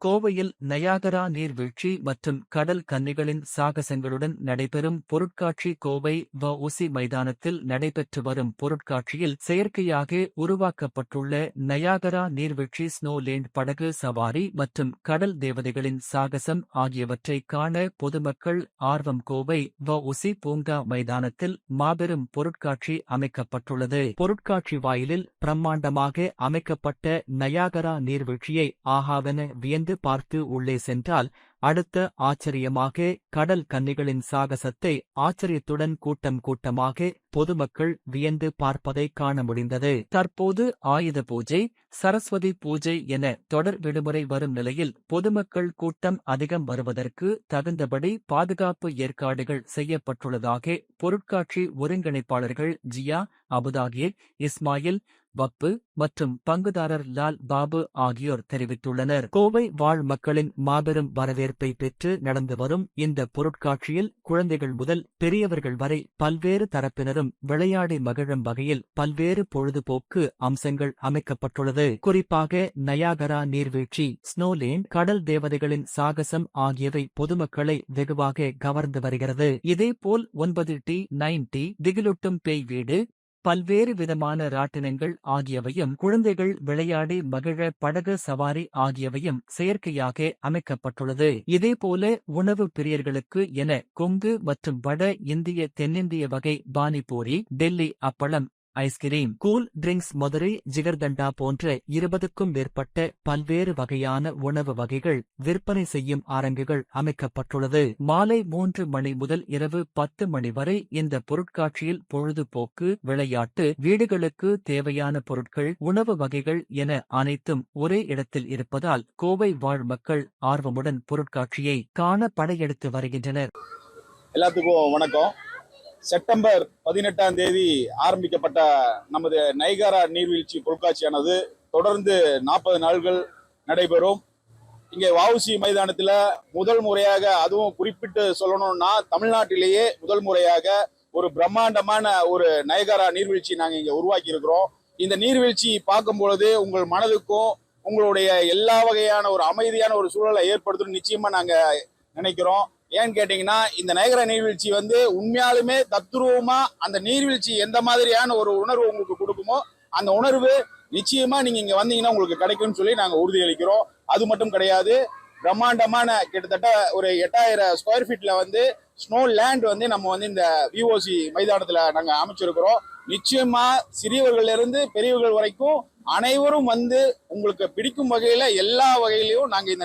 கோவையில் நயாகரா நீர்வீழ்ச்சி மற்றும் கடல் கன்னிகளின் சாகசங்களுடன் நடைபெறும் பொருட்காட்சி கோவை வ உசி மைதானத்தில் நடைபெற்று வரும் பொருட்காட்சியில் செயற்கையாக உருவாக்கப்பட்டுள்ள நயாகரா நீர்வீழ்ச்சி ஸ்னோலேண்ட் படகு சவாரி மற்றும் கடல் தேவதைகளின் சாகசம் ஆகியவற்றை காண பொதுமக்கள் ஆர்வம் கோவை வ உசி பூங்கா மைதானத்தில் மாபெரும் பொருட்காட்சி அமைக்கப்பட்டுள்ளது. பொருட்காட்சி வாயிலில் பிரம்மாண்டமாக அமைக்கப்பட்ட நயாகரா நீர்வீழ்ச்சியை ஆகாவென வியந்து ஆராய்ந்து பார்த்து உள்ளே சென்றால் அடுத்த ஆச்சரியமாக கடல் கன்னிகளின் சாகசத்தை ஆச்சரியத்துடன் கூட்டம் கூட்டமாக பொதுமக்கள் வியந்து பார்ப்பதை காண முடிந்தது. தற்போது ஆயுத பூஜை சரஸ்வதி பூஜை என தொடர் விடுமுறை வரும் நிலையில் பொதுமக்கள் கூட்டம் அதிகம் வருவதற்கு தகுந்தபடி பாதுகாப்பு ஏற்பாடுகள் செய்யப்பட்டுள்ளதாக பொருட்காட்சி ஒருங்கிணைப்பாளர்கள் ஜியா அபுதாகிர் இஸ்மாயில் வப்பு மற்றும் பங்குதாரர் லால் பாபு ஆகியோர் தெரிவித்துள்ளனர். கோவை வாழ் மக்களின் மாபெரும் வரவேற்பை பெற்று நடந்து வரும் இந்த பொருட்காட்சியில் குழந்தைகள் முதல் பெரியவர்கள் வரை பல்வேறு தரப்பினரும் விளையாடி மகிழும் வகையில் பல்வேறு பொழுதுபோக்கு அம்சங்கள் அமைக்கப்பட்டுள்ளது. குறிப்பாக நயாகரா நீர்வீழ்ச்சி ஸ்னோலேன் கடல் தேவதைகளின் சாகசம் ஆகியவை பொதுமக்களை வெகுவாக கவர்ந்து வருகிறது. இதேபோல் ஒன்பது டி நைன் டி திகிலூட்டும் பேய் வீடு பல்வேறு விதமான ராட்டினங்கள் ஆகியவையும் குழந்தைகள் விளையாடி மகிழ படகு சவாரி ஆகியவையும் செயற்கையாக அமைக்கப்பட்டுள்ளது. இதேபோல உணவு பிரியர்களுக்கு என கொங்கு மற்றும் வட இந்திய தென்னிந்திய வகை பானிபூரி டெல்லி அப்பளம் ice cream cool drinks Madurai jigarthanda போன்ற இருபதுக்கும் மேற்பட்ட பல்வேறு வகையான உணவு வகைகள் விற்பனை செய்யும் அரங்குகள் அமைக்கப்பட்டுள்ளது. மாலை மூன்று மணி முதல் இரவு பத்து மணி வரை இந்த பொருட்காட்சியில் பொழுதுபோக்கு விளையாட்டு வீடுகளுக்கு தேவையான பொருட்கள் உணவு வகைகள் என அனைத்தும் ஒரே இடத்தில் இருப்பதால் கோவை வாழ் மக்கள் ஆர்வமுடன் பொருட்காட்சியை காண படையெடுத்து வருகின்றனர். எல்லாத்துக்கும் வணக்கம். செப்டம்பர் பதினெட்டாம் தேதி ஆரம்பிக்கப்பட்ட நமது நைகாரா நீர்வீழ்ச்சி பொருட்காட்சியானது. தொடர்ந்து நாற்பது நாள்கள் நடைபெறும். இங்கே வவுசி மைதானத்தில் முதல் முறையாக அதுவும் குறிப்பிட்டு சொல்லணும்னா தமிழ்நாட்டிலேயே முதல் முறையாக ஒரு பிரம்மாண்டமான ஒரு நயகாரா நீர்வீழ்ச்சி நாங்கள் இங்கே உருவாக்கி இருக்கிறோம் இந்த நீர்வீழ்ச்சி பார்க்கும் பொழுது உங்கள் மனதுக்கும் உங்களுடைய எல்லா வகையான ஒரு அமைதியான ஒரு சூழலை ஏற்படுத்தணும் நிச்சயமா நாங்கள் நினைக்கிறோம். ஏன்னு கேட்டீங்கன்னா இந்த நயகர நீர்வீழ்ச்சி வந்து உண்மையாலுமே தத்துருவமா அந்த நீர்வீழ்ச்சி எந்த மாதிரியான ஒரு உணர்வு உங்களுக்கு கொடுக்குமோ அந்த உணர்வு நிச்சயமா நீங்க இங்க வந்தீங்கன்னா உங்களுக்கு கிடைக்கும்னு சொல்லி நாங்க உறுதியளிக்கிறோம். அது மட்டும் கிடையாது பிரம்மாண்டமான கிட்டத்தட்ட ஒரு எட்டாயிரம் ஸ்கொயர் ஃபீட்ல வந்து ஸ்னோ லேண்ட் வந்து நம்ம வந்து இந்த விஓசி மைதானத்துல நாங்க அமைச்சிருக்கிறோம். நிச்சயமா சிறியவர்கள் இருந்து பெரியவர்கள் வரைக்கும் அனைவரும் வந்து உங்களுக்கு பிடிக்கும் வகையில எல்லா வகையிலையும் நாங்க இந்த